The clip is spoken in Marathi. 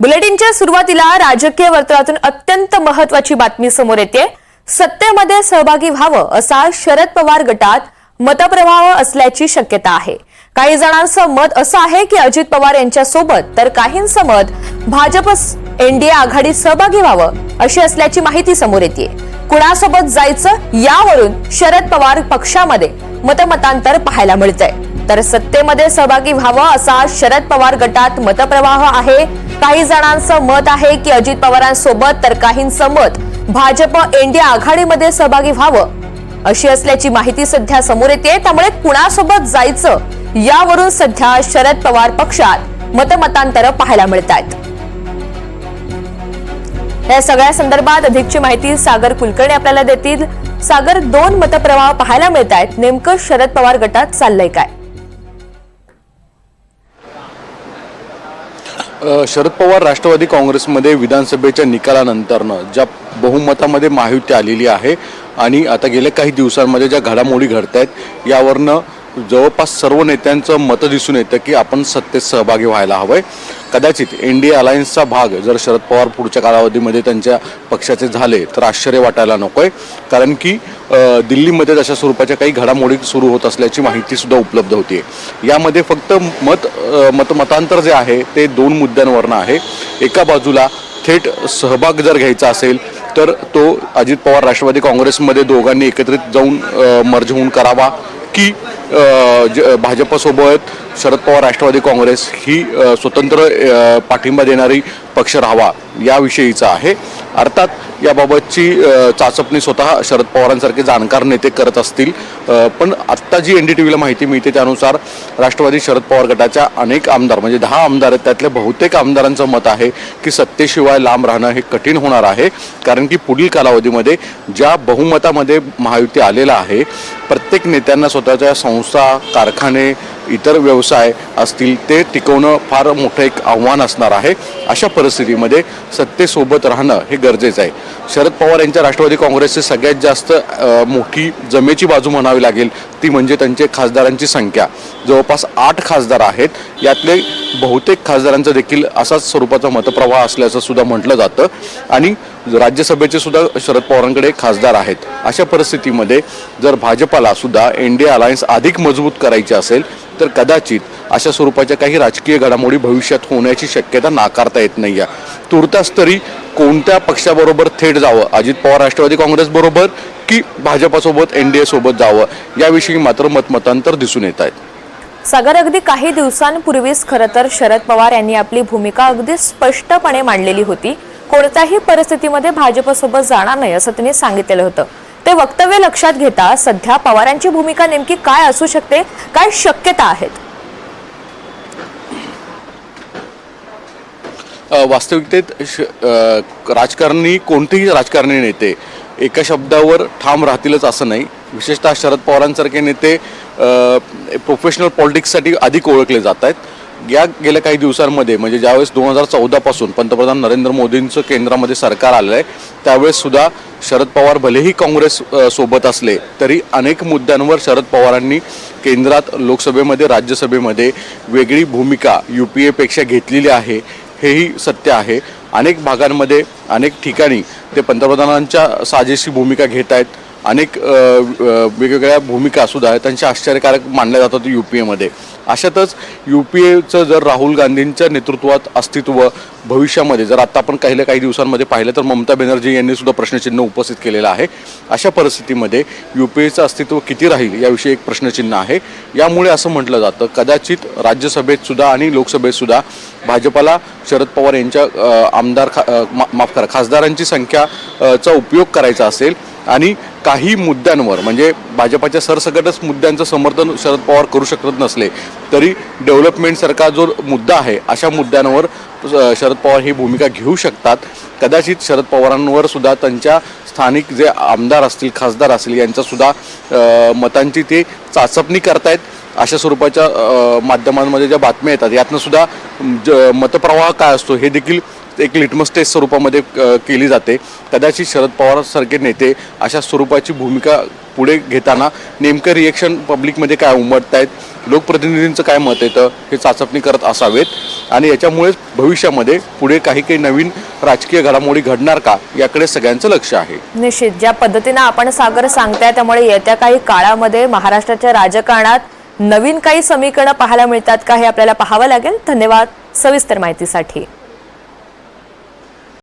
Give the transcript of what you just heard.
बुलेटिनच्या सुरुवातीला राजकीय वर्तुळातून अत्यंत महत्वाची बातमी समोर येते सत्तेमध्ये सहभागी व्हावं असा शरद पवार गटात मतप्रवाह असल्याची शक्यता आहे. काही जणांचं मत असं आहे की अजित पवार यांच्यासोबत तर काहींचं मत भाजप एनडीए आघाडीत सहभागी व्हावं अशी असल्याची माहिती समोर येते कुणासोबत जायचं यावरून शरद पवार पक्षामध्ये मतमतांतर पाहायला मिळतंय. तर सत्तेमध्ये सहभागी व्हावं असा शरद पवार गटात मतप्रवाह आहे काही जणांचं मत आहे की अजित पवारांसोबत तर काहींचं मत. भाजप एनडीए आघाडीमध्ये सहभागी व्हावं अशी असल्याची माहिती सध्या समोर येते त्यामुळे कुणासोबत जायचं यावरून सध्या शरद पवार पक्षात मतमतांतर पाहायला मिळत आहेत या सगळ्या संदर्भात अधिकची माहिती सागर कुलकर्णी आपल्याला देतील. सागर दोन मतप्रवाह पाहायला मिळत आहेत नेमकं शरद पवार गटात चाललंय काय? शरद पवार राष्ट्रवादी काँग्रेसमध्ये विधानसभेच्या निकालानंतरनं ज्या बहुमतामध्ये महायुती आलेली आहे आणि आता गेल्या काही दिवसांमध्ये ज्या घडामोडी घडत आहेत यावरनं जवळपास सर्व नेत्यांचं मतं दिसून येतं की आपण सत्तेत सहभागी व्हायला हवंय. कदाचित एन डी ए अलायन्सचा भाग जर शरद पवार पुढच्या कालावधीमध्ये त्यांच्या पक्षाचे झाले तर आश्चर्य वाटायला नकोय. कारण की दिल्लीमध्ये तशा स्वरूपाच्या काही घडामोडी सुरू होत असल्याची माहितीसुद्धा उपलब्ध होती यामध्ये फक्त मत मतमतांतर जे आहे ते दोन मुद्द्यांवरनं आहे. एका बाजूला थेट सहभाग जर घ्यायचा असेल तर तो अजित पवार राष्ट्रवादी काँग्रेसमध्ये दोघांनी एकत्रित जाऊन मर्ज होऊन करावा. की ज- भाजपसोबत शरद पवार राष्ट्रवादी काँग्रेस ही स्वतंत्र पाठिंबा देणारी पक्ष राहावा याविषयीचा आहे. अर्थात याबाबतची चाचपणी स्वतः शरद पवारांसारखे जाणकार नेते करत असतील. पण आत्ता जी एन डी टी व्हीला माहिती मिळते त्यानुसार राष्ट्रवादी शरद पवार गटाच्या अनेक आमदार म्हणजे दहा आमदार आहेत त्यातल्या बहुतेक आमदारांचं मत आहे की सत्तेशिवाय लांब राहणं हे कठीण होणार आहे. कारण की पुढील कालावधीमध्ये ज्या बहुमतामध्ये महायुती आलेला आहे प्रत्येक नेत्यांना स्वतःच्या संस्था कारखाने इतर व्यवसाय असतील ते टिकवणं फार मोठं एक आव्हान असणार आहे. अशा परिस्थितीमध्ये सत्तेसोबत राहणं हे गरजेचं आहे. शरद पवार यांच्या राष्ट्रवादी काँग्रेसची सगळ्यात जास्त मोठी जमेची बाजू म्हणावी लागेल ती म्हणजे त्यांचे खासदारांची संख्या. जवळपास आठ खासदार आहेत. यातले बहुतेक खासदारांचा देखील असाच स्वरूपाचा मतप्रवाह असल्याचं सुद्धा म्हटलं जातं. आणि राज्यसभेचे सुद्धा शरद पवारांकडे खासदार आहेत. अशा परिस्थितीमध्ये जर भाजपाला सुद्धा एन डी अलायन्स अधिक मजबूत करायची असेल तर कदाचित अशा स्वरूपाच्या काही राजकीय घडामोडी भविष्यात होण्याची शक्यता नाकारता येत नाही आहे तुर्तास तरी कोणत्या पक्षाबरोबर थेट जावं? अजित पवार राष्ट्रवादी काँग्रेसबरोबर की भाजपासोबत एन डी ए सोबत जावं याविषयी मात्र मतमतांतर दिसून येत आहेत सागर अगदी काही दिवसांपूर्वीच खरं तर शरद पवार यांनी आपली भूमिका अगदी स्पष्टपणे मांडलेली होती. कोणत्याही परिस्थितीमध्ये भाजपसोबत जाणार नाही असं त्यांनी सांगितलेलं होतं. ते वक्तव्य लक्षात घेता सध्या पवारांची भूमिका नेमकी काय असू शकते काय शक्यता आहेत? वास्तविकतेत श राजकारणी कोणतेही राजकारणी नेते एका शब्दावर ठाम राहतीलच असं नाही. विशेषतः शरद पवारांसारखे नेते प्रोफेशनल पॉलिटिक्ससाठी अधिक ओळखले जात आहेत. या गेल्या काही दिवसांमध्ये म्हणजे ज्यावेळेस दोन हजार चौदापासून पंतप्रधान नरेंद्र मोदींचं केंद्रामध्ये सरकार आलं आहे त्यावेळेससुद्धा शरद पवार भलेही काँग्रेस सोबत असले तरी अनेक मुद्द्यांवर शरद पवारांनी केंद्रात लोकसभेमध्ये राज्यसभेमध्ये वेगळी भूमिका यू पी एपेक्षा घेतलेली आहे. हेही सत्य आहे. अनेक भागांमध्ये अनेक ठिकाणी ते पंतप्रधानांच्या साजेशी भूमिका घेत आहेत. अनेक वेगवेगळ्या भूमिका सुद्धा आहेत. त्यांच्या आश्चर्यकारक मानल्या जातात यू पी एमध्ये अशातच यू पी एचं जर राहुल गांधींच्या नेतृत्वात अस्तित्व भविष्यामध्ये जर आता आपण काही काही दिवसांमध्ये पाहिलं तर ममता बॅनर्जी यांनी सुद्धा प्रश्नचिन्ह उपस्थित केलेलं आहे. अशा परिस्थितीमध्ये यू पी एचं अस्तित्व किती राहील याविषयी एक प्रश्नचिन्ह आहे. यामुळे असं म्हटलं जातं कदाचित राज्यसभेत सुद्धा आणि लोकसभेत सुद्धा भाजपाला शरद पवार यांच्या आमदार खा मा- माफ करा खासदारांची संख्या चा उपयोग करायचा असेल आणि काही मुद्द्यांवर म्हणजे भाजपाच्या सरसकटच मुद्द्यांचं समर्थन शरद पवार करू शकत नसले तरी डेव्हलपमेंटसारखा जो मुद्दा आहे अशा मुद्द्यांवर शरद पवार ही भूमिका घेऊ शकतात. कदाचित शरद पवारांवर सुद्धा त्यांच्या स्थानिक जे आमदार असतील खासदार असतील यांचासुद्धा मतांची ते चाचपणी करतायत. अशा स्वरूपाच्या माध्यमांमध्ये ज्या बातम्या येतात यातनं सुद्धा ज मतप्रवाह काय असतो हे देखील एक लिटमस टेस्ट स्वरूपामध्ये केली जाते. कदाचित शरद पवारसारखे नेते अशा स्वरूपाची भूमिका पुढे घेताना नेमकं रिएक्शन पब्लिकमध्ये काय उमटत आहेत लोकप्रतिनिधींचं काय मत येतं हे चाचपणी करत असावेत. आणि याच्यामुळेच भविष्यामध्ये पुढे काही काही नवीन राजकीय घडामोडी घडणार का याकडे सगळ्यांचं लक्ष आहे. निश्चित. ज्या पद्धतीनं आपण सागर सांगताय त्यामुळे येत्या काही काळामध्ये महाराष्ट्राच्या राजकारणात नवीन काही समीकरणं पाहायला मिळतात का हे आपल्याला पाहावं लागेल. धन्यवाद सविस्तर माहितीसाठी.